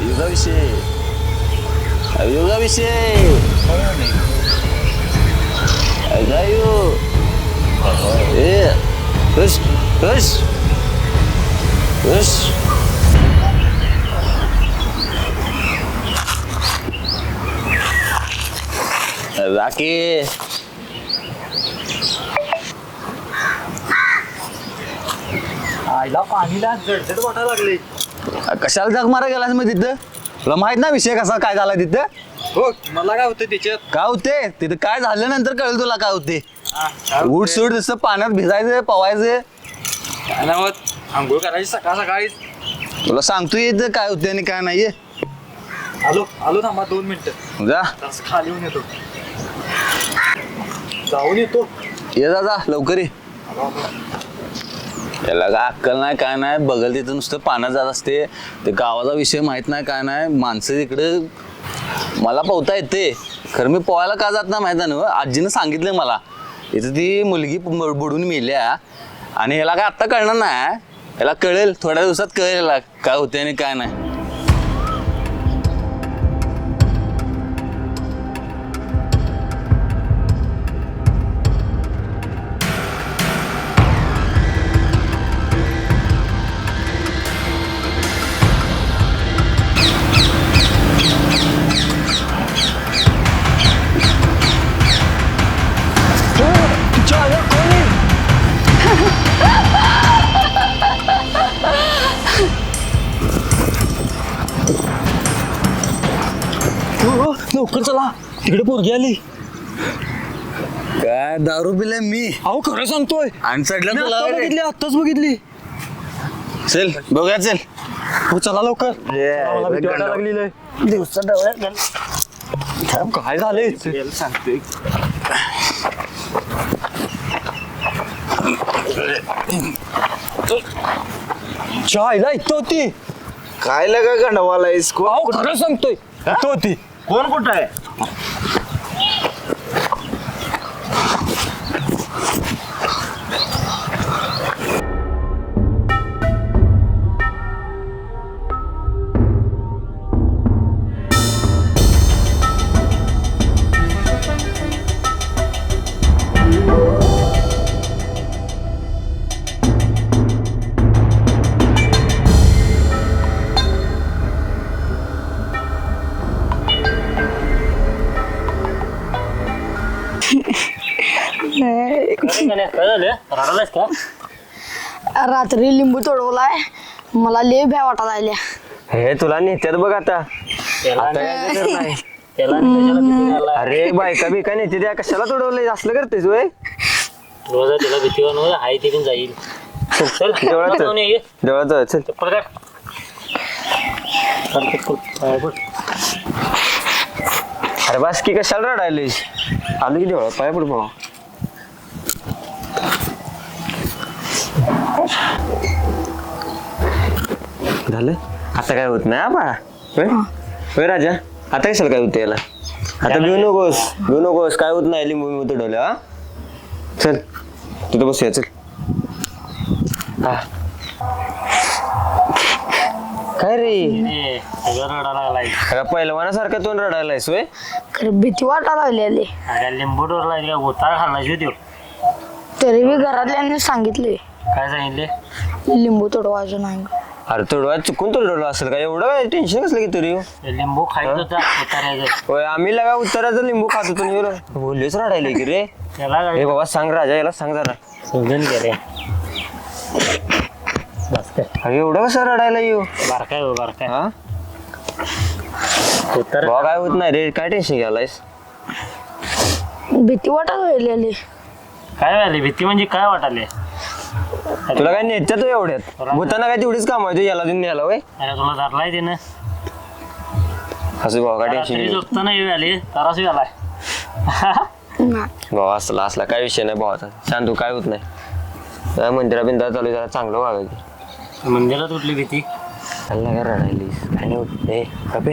युगा विषय युगा विषय गायो ए हुश हुश बाकी आईला पाणीला जडजड वाटायला लागले. कशाला जग मारा गेलास मग तिथं? तुला माहीत ना विषय कसा काय झाला तिथं? हो मला काय होतं त्याच्यात? काय होते? तिथं काय झालं नंतर कळलं तुला काय होते? हा, काय उठ होतंय? सूट जसं पाण्यात भिजायचं पवायचं. काय नाही होत. आंघोळ करायची सकाळ सकाळीच. तुला सांगतो येतं काय होते आणि काय नाही आलो आलो थांबा दोन मिनिटं. जा. खाली येऊन येतो. जाऊन येतो. ये जा जा लवकर ये. याला काय अक्कल नाही काय नाही. बघल तिथं नुसतं पाण्यात जात असते. ते गावाचा विषय माहीत नाही काय नाही. माणसं तिकडे मला पोहता येते. खरं मी पोहायला का जात नाही माहीत नाही ना हो? आजीनं सांगितलं मला. इथं ती मुलगी ब- बुडून मेल्या. आणि ह्याला काय आत्ता कळणार नाही याला कळेल थोड्या दिवसात कळेल याला काय होते आणि काय नाही. तिकडे पोरगी आली. काय दारू पिले मी. अहो खरं सांगतोय. आणि चढलं मी तुला आत्ता रे. बघितली आत्ताच बघितली. चल बघूया चल. हो चला लवकर. ये, चला, मला भीती गंडा. वाटायला लागली लय. दिवसा डोळ्यात काय झालंय? सांगतोय. चायला इथं होती. काय लगा गंडवाला इसको अहो खरं सांगतोय. इथं होती. कोण कुठं आहे? ハハハ。रात्री लिंबू तोडवलाय. मला लय भ्या वाटा लागल्या. हे तुला नेत्यात बघ आता. आता नाही. अरे बायका बिका नेते त्या कशाला तोडवलंय? असलं करतेस वय रोजा भीती वाटून हाय. ते पण जाईल. चल देवळात जाऊन ये, ये. देवळात जाऊ, चल. चप्पल काढ. काढ चप्पल. पाया पड. अरे बास की कशाला रडायलीस? आलो की देवळात. पाय पड भाऊ झालं? आता काय होत नाही बा होय? होय राजा? आता कशाला काय होतं याला? आता भिऊ नकोस भिऊ नकोस. काय होत नाही लिंबू लिंबू तोडवलं हा? चल तिथं बसूया चल. हा. काय रे? रडायला लागलाय. अगं पहिलवानासारखं तोंड रडायलायस होय? खरं भीती वाटा लागलेली अरे लिंबू डोरला का गोताळ खाल्ला शिव तरी मी घरातल्यांनी सांगितले. काय सांगितले? लिंबू तोडवायचं नाही अरे तोडवा चुकून तोडवलं असेल का? एवढं टेन्शन कसलं की तरी हो? ते लिंबू खायचं होता उतारायचं. होय आम्ही लगा उत्तराचं लिंबू खात होतो बरं. बोललेच रडायले की रे. त्याला हे काय बाबा सांग राजा याला सांग जरा. समजून घे रे. बस काय अरे एवढं कसं रडायला येऊ? बारकाय हो बारकाय हा? उतार. काय होत नाही रे? काय टेन्शन घ्यायलायस? भीती वाटा लागलेली काय झाले? भीती म्हणजे काय वाटाले तुला काय नेत्या तो एवढ्यात? भूताना काय तेवढीच काम आहे याला देऊन न्यायला वय अरे तुला धरलाय त्यानं असं बाबा काय टेन्शन झोपताना येऊ आले. तरास आलाय. नाही. भावा असला असला काय विषय नाही भावाचा शांत तू काय होत नाही. जरा मंदिरा बिंदा चालू आहे, जरा चांगलं वागायचं. मंदिरात कुठली भीती? चालला काय रडायलीस? काय नाही होत. ए कपे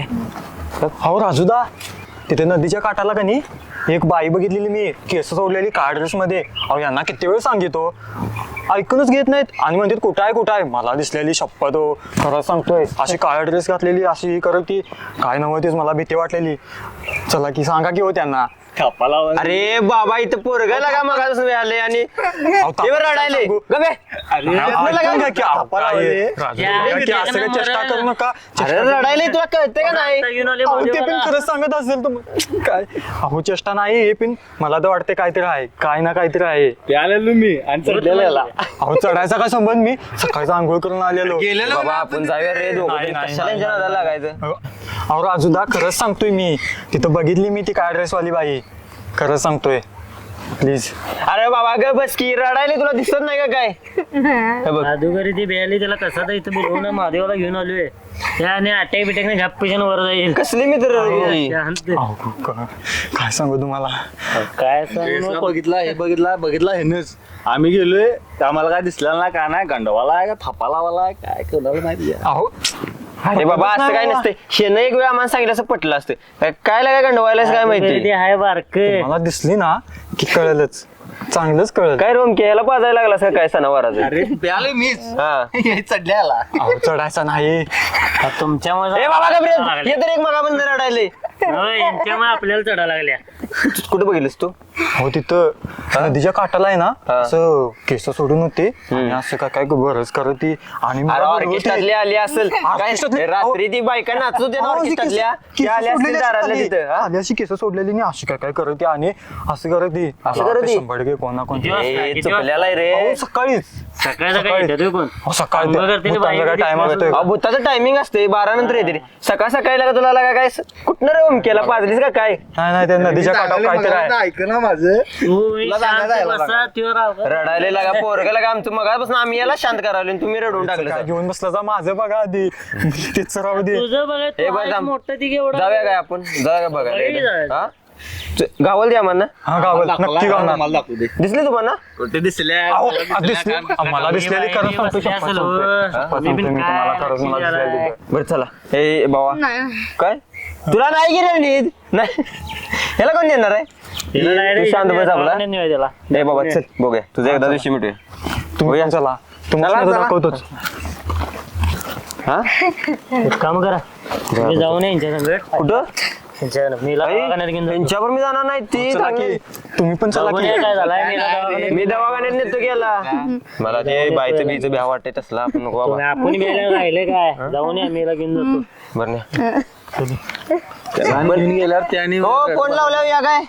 अहो राजूदा तिथे नदीच्या काठाला का नाही? एक बाई बघितलेली मी केस सोडलेली काळ ड्रेस मध्ये. अहो यांना किती वेळ सांगितो ऐकूनच घेत नाहीत. आणि म्हणतात कुठं आहे कुठं आहे? मला दिसलेली शपथ हो. खरं सांगतोय. अशी काळा ड्रेस घातलेली अशी ही करत ती काय नव्हतीच मला भीती वाटलेली. चला की सांगा की हो त्यांना. अरे बाबा इथं पोरग लागा मग आले आणि बरं रडायले. गबे असं चेष्टा. करू नका? अरे रडायले तुला कळतंय का नाही? अहो, ते पण भाऊजीवाला. खरंच सांगत असेल तर काय? अहो चेष्टा नाही हे पण मला तर वाटते काहीतरी आहे. काय ना काहीतरी आहे. प्यालेलो मी आणि चढलेला अहो चढायचा काय संबंध? मी सकाळीच आंघोळ करून आलेलो. बाबा आपण जाऊया रे दोघं. नाही, नाही, कशाला यांच्या नादाला लागायचं? अहो अहो, राजूदा खरंच सांगतोय मी. तिथं बघितली मी ती काय ड्रेसवाली बाई. खरंच सांगतोय. प्लीज अरे बाबा ग बस की. रडायले तुला दिसत नाही का काय? हे बघ. जादूगरी ती बेली त्याला कसा तर इथं बोलवून महादेवाला घेऊन आलोय. त्याने अटॅक बिटॅक गप्पीशन वर जाईल. कसली मित्र शांत. अहो क- काय सांगू तुम्हाला? काय सांगू? नको. बघितला हे बघितला बघितला हेनच आम्ही गेलोय ते आम्हाला काय दिसलं ना काय नाही? गंडवाला आहे का? थापा लावाला आहे? काय कोणाला माहिती आहे. अहो अरे बाबा असं काय नसते शेनं एक वेळ आम्हाला सांगितलं असं पटलं असतं. काय- काय लागा गंडवायलाच काय माहिती? हाय बारक. मला दिसली ना की कळलंच. चांगलंच कळलं. काय रोम यायला पाजायला लागला असं काय सणावाराचं? अरे प्याले मीच. हा. चढल्याला अहो चढायचा नाही. तुमच्यामुळे ए बाबा गबरे हे तर एक मगा बंद रडायले. यांच्यामुळे आपल्याला चढा लागल्या. कुठे बघितलीस तू? हो तिथं नदीच्या काठाला आहे ना हा. असं केस सोडून होते. आणि असं काय काय बरंच करत. ती आणि मला. ऑर्केस्ट्रातली आली असेल. काय रात्री ती बायका नाचत होत्या ना अहो, जी ऑर्केस्ट्रातल्या. केस- त्या आल्या असतील सोडलेली दारातल्या असतात तिथं हा? आली अशी केस सोडलेली नाही अशी काय काय करत? ती आणि असं करत. ती असं करत? ती? शंभर टक्के कोणा कोण किती वाजता? ए, किती चुकलेला आहे रे. सकाळीच. सकाळी सकाळी हो अंघोळ करते ती टाइम दिसणार असतोय? अहो, भूताचं टायमिंग असते बारा नंतर येते रे. सकाळ सकाळी लागा तुला लागा काय? कुठनं रे केला पाजलीस का काय? नाही नाही त्या नदीच्या काठावर काहीतरी आहे. ऐक ना माझं. तुला. रडायला लागा पोरगा लागा आमचं मगापासून आम्ही याला शांत करावले आणि तुम्ही रडून टाकलं काय. घेऊन बसला जा माझं बघा आधी. तेच राहू दे. तुझं बघा हे तू बघ आहेस थांब. मोठं ती एवढं जाऊया काय आपण? जाऊया बघायला? जायचं. हा? च- गावाला द्या म्हणा हा गावात नक्की गावणार मला दाखवू दे. दिसली तुम्हाला? कुठे दिसल्या? अहो, आ, दिसली मला दिसलेली खरं सांगतो शपथ. हो. शपथ मी तुम्हाला दिसलेली. बरं चला. ए बाबा. काय? तुला नाही गेले नीट? नाही. ह्याला कोण देणार आहे? तू शांत बस आपला. त्याला. ए बाबा चल बघूया. तुझं एकदा दिवशी मिटूया. तुम्ही चला. तुम्हाला चला. दाखवतोच. हा? एक काम करा. तुम्ही जाऊन या यांच्या संगत कुठं? त्यांच्या मीला दवाखान्यात घेऊन जातो. त्यांच्यावर मी जाणार नाही ती चला की. तुम्ही पण चला की. काय झालाय मीला दवाखान्यात मी दवाखान्यात नेतो गेला मला ते बायचं बीचं भ्या वाटते तसला. आपण नको तुम्ही आपण राहिले काय? जाऊन या मीला घेऊन जातो. बरं नाही गेल्यावर त्याने हो कोण लावल्या या काय?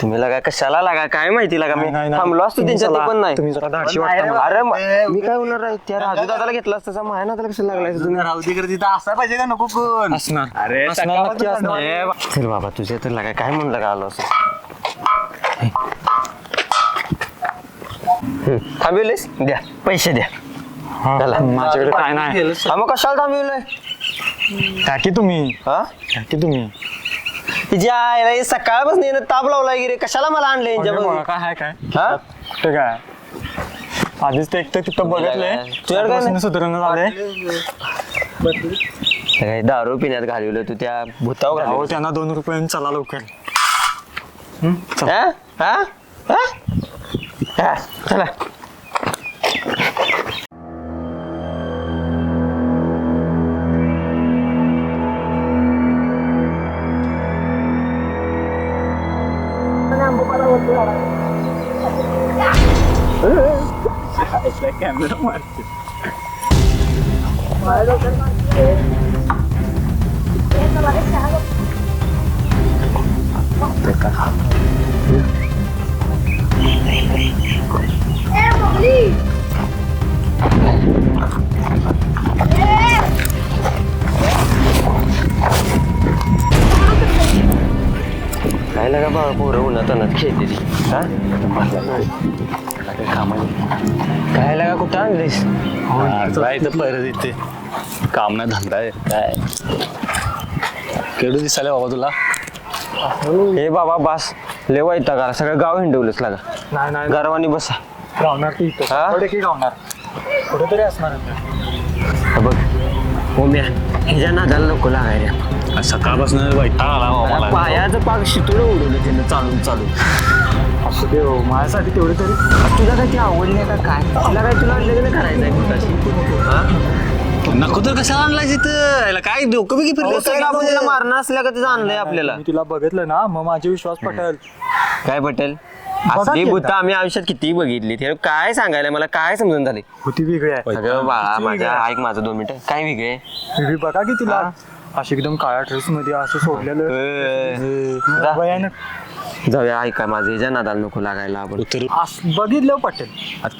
तुम्ही लागा कशाला लागा? काय माहिती लागा? मी नाही, नाही, नाही. थांबलो असतो तुम्ही त्यांच्यात चला. ते पण नाही. तुम्ही जरा धाडशी वाटता मला. अरे म- मी काय होणार आहे? त्या राजू दादाला घेतला असता तसा माझ्या नादाला कशाला लागलाय तुम्ही? राहू दे तिथं असा पाहिजे का नको कोण असणार. अरे असणार नक्की असणार. चल बाबा तुझ्या तर लागा काय म्हणलं का आलो असं? थांबवलेस द्या पैसे द्या. हा, चला. माझ्याकडे काय नाही. हा मग कशाला थांबवलंय? त्या की तुम्ही? हा? त्या की तुम्ही तिच्या आईला सकाळपासून येणं ताप लावलाय की रे. कशाला मला आणलं बघा? काय काय? हा? कुठे काय? आधीच ते एकटं तिथं बघितलंय. तुझ्याकडे काय नाही? सुधारणा झालंय काय दारू पिण्यात घालवलं तू त्या भूतावर अहो घालवलं. त्यांना दोन रुपये चला लवकर. हा? हा? हा? हा, चला. काय लागा बाबा पोरं उन्हात अनात खेळते ती हा काय लागा कुठं आणलीस? काय इथे काम नाही धंदा आहे काय? केडू दिसायला बाबा तुला? हे बाबा बास. लय वाईटा करा सगळं गाव हिंडवलंच लागा. नाही नाही. गरवानी बसा. गावणार की इथं. हा? थोडे की गावणार. कुठेतरी असणार हा बघ. ओम्या ह्याच्या नादाला नको लागायला. सकाळपासून वैताग आला बाबा मला. पायाचं पाक शितुडं उडवलं त्यानं चालून चालून. असू दे हो, माझ्यासाठी तेवढे तरी. तुला काय ती आवडली का काय? तुला काय तुला लग्न करायचंय कुठाशी? नको तर कशाला आणलाय तिथं याला काय डोकं बिकी फिरलं मारणं असल्या का तिचं आणलंय आपल्याला. मी तुला बघितलं ना मग माझे विश्वास पटेल. काय पटेल? असली भूत. आम्ही आयुष्यात किती बघितली ते काय सांगायला मला काय समजून झाले? होती वेगळी आहे. अगं बाळा किती माझ्या ऐक माझं दोन मिनिटं. काय वेगळे वेगळी बघा की तिला. अशी एकदम काळ्या ड्रेस मध्ये असं सोडलेलं. भयानक. जाऊया ऐका माझं ह्याच्या नादाला नको लागायला आपण. असं बघितलं पटेल.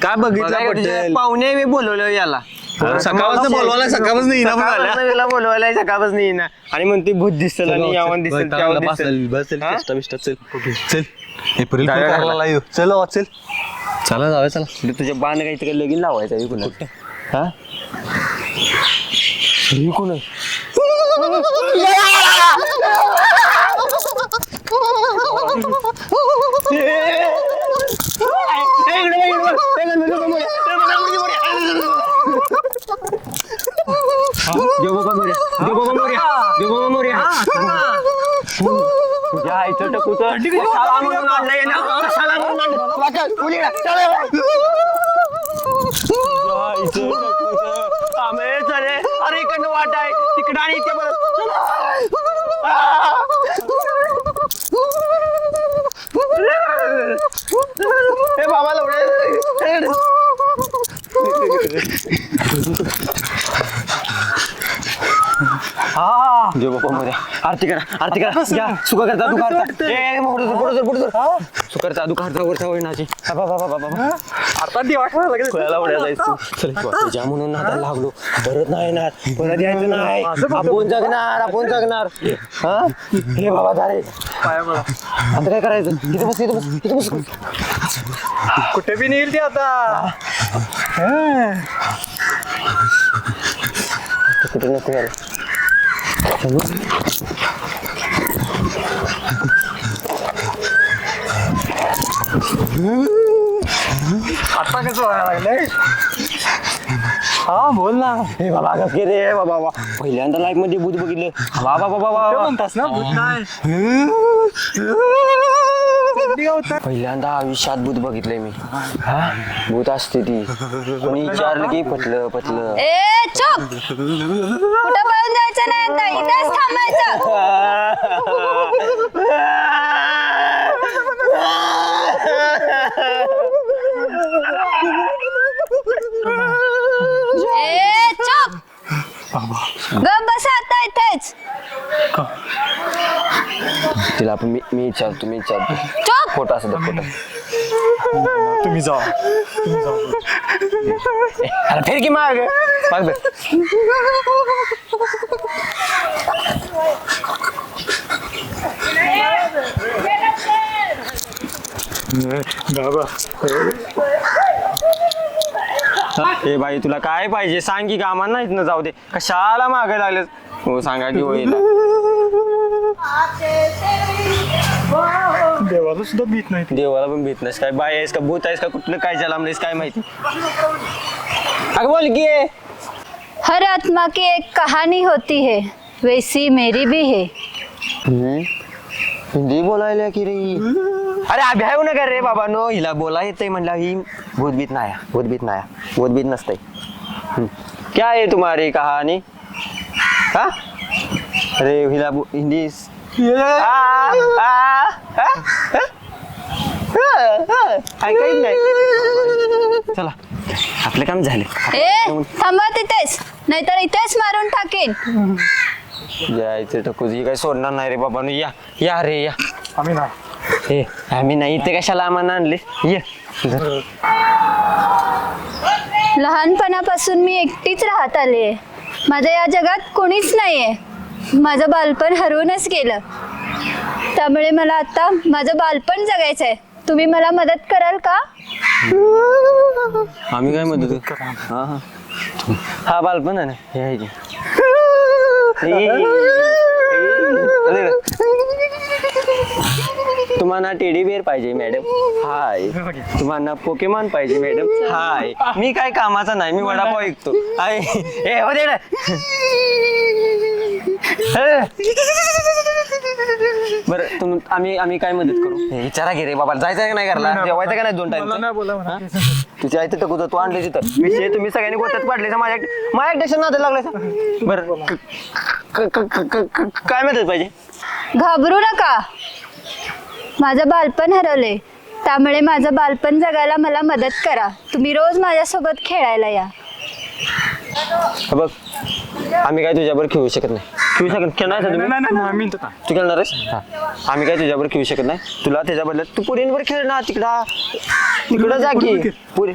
काय बघितलं पटेल? पाहुणे मी बोलवलं याला. सकाळपासून बोलवायला सकाळपासून येईना पण आल्या. सकाळपासून याला बोलवायला सकाळपासून येईना. आणि म्हणते भूत दिसतं आणि यावं दिसतं त्यावं दिसतं. हा? चल. एप्रिल जाऊया फुल घरला. करायला येऊ. चल चल. चला जाऊया चला. म्हणजे तुझ्या बाण काहीतरी लगीन लावायचं कुणा हा? बाबा देव बाबा देव बाबा तुझ्या आईचं टकूचं कशाला म्हणून आणलंय ना? कशाला म्हणून चला. तुझ्या आईचं टकूचं. आम्ही चले. अरे इकडनं वाट आहे तिकडं आणि इथे परत. हे बाबा लवडे देव बाप्पा आरती करा आरती करा. या. सुका करता ए दे, पुढं सर, पुढं सर. दुखारता वरता वळणाची बाबा बाबा बाबा. बाबा आता वाटलं लगेच खोयाला उड्या जायचं. चल तुझ्या म्हणून नादाला लागलो परत नाही येणार परत यायचं नाही. आपण जगणार आपण जगणार. हा? हे बाबा झाले. आता काय करायचं? तिथे बस तिथे बस तिथे बस. कुठे बी नेईल ती आता. हं. कुठे नको यायला. चलो आता कसं व्हायला लागलंय? हा बोल ना. हे बाबा कस रे बाबा बाबा. पहिल्यांदा लाईफमध्ये भूत बघितलं. बाबा बाबा बाबा म्हणतास ना भूत नाही कधी गावतात? पहिल्यांदा आयुष्यात भूत बघितलंय मी. भूत असते ती. कोणी विचारलं की पटलं पटलं. ए चुप! कुठं पळून जायचं नाही आता इथेच थांबायचं ए चुप गप बसा आता इथेच तिला आपण मी मी विचारतो मी विचारतो. फोटो असं फोटो तुम्ही जा तुम्ही अरे फिर की माग? माग. बाबा. ए बाई तुला काय पाहिजे? सांग की कामा नाहीत ना जाऊ दे. कशाला मागे लागले हो सांगा की होईल. देवाला सुद्धा भीत नाही ती. देवाला पण भीत नाहीस काय बाय आहेस का? भूत आहेस का? कुठलं काय जलामलेस काय माहिती? अगं बोल की. हर आत्मा की एक कहानी होती है वैसी मेरी भी है। हिंदी बोलायला की रे? अरे अभ्याय नका रे बाबा. नो हिला बोला येते म्हणलं ही भूतभीत नाया भूतभीत नाया भूतभीत नसते क्या है तुम्हारी कहानी? हा? अरे हिला बो- हिंदी ऐकायच नाही चला आपलं काम झालं. ए थांबा तिथेच नाहीतर इथेच मारून टाकेन. यायचं टकूजी काही सोडणार नाही रे बाबा. या या रे या. आम्ही ना हे आम्ही नाही. इथे कशाला आम्हाला आणले? ये. लहानपणापासून मी एकटीच राहत आले. माझ्या या जगात कोणीच नाहीये. माझं बालपण हरवूनच गेलं. त्यामुळे मला आता माझं बालपण जगायचं आहे. तुम्ही मला मदत कराल का? आम्ही काय मदत करू? हा हा. हा बालपण आहे ना. हे आहे की. हे, हे. तुम्हाला टेडी बेअर पाहिजे मॅडम हाय. तुम्हाला पोकेमॉन पाहिजे मॅडम हाय. मी काय कामाचा नाही मी वडापाव ऐकतो. हाय. ए हो दे बरं तुम आम्ही आम्ही काय मदत करू? हे विचारा घे रे बाबा जायचं का नाही घरला? जेवायचं का नाही. दोन टाइम तुझ्या इथे टकू तू आणले तिथं विषय तुम्ही सगळ्यांनी गोत्यात पाडले माझ्या माझ्या टेन्शन नादाला लागलाय बरं क- क- क- क- क- काय मदत पाहिजे? घाबरू नका. माझं बालपण हरवले त्यामुळे माझं बालपण जगायला मला मदत करा. तुम्ही रोज माझ्यासोबत खेळायला या. बघ आम्ही काय तुझ्याबरोबर खेळू शकत नाही खेळू शकत खेळणार तुम्ही आम्ही तू खेळणार आहेस आम्ही काय तुझ्याबरोबर खेळू शकत नाही तुला त्याच्या बदल्यात तू पुरींवर खेळ ना तिकडा तिकडं जा की पुरी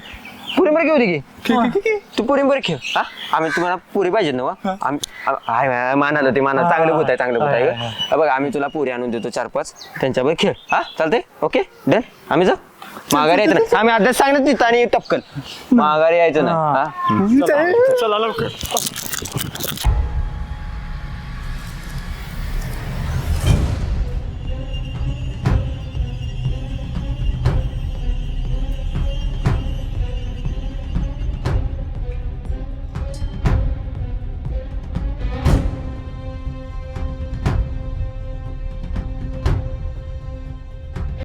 पुरींवर खेळू दे की तू पुरींवर खेळ हा आम्ही तुम्हाला पुरी पाहिजे ना वा? आम्ही आ- हाय हाय, मान आलं ते मान. चांगलं होत आहे चांगलं होत आहे हा बघ आम्ही तुला पुरी आणून देतो चार पाच त्यांच्यावर खेळ हा चालतंय ओके डन आम्ही जाऊ माघारी यायचं नाही आम्ही आधीच सांगण्यात तिथं आणि टपकन माघारी यायचं नाही हा चला लवकर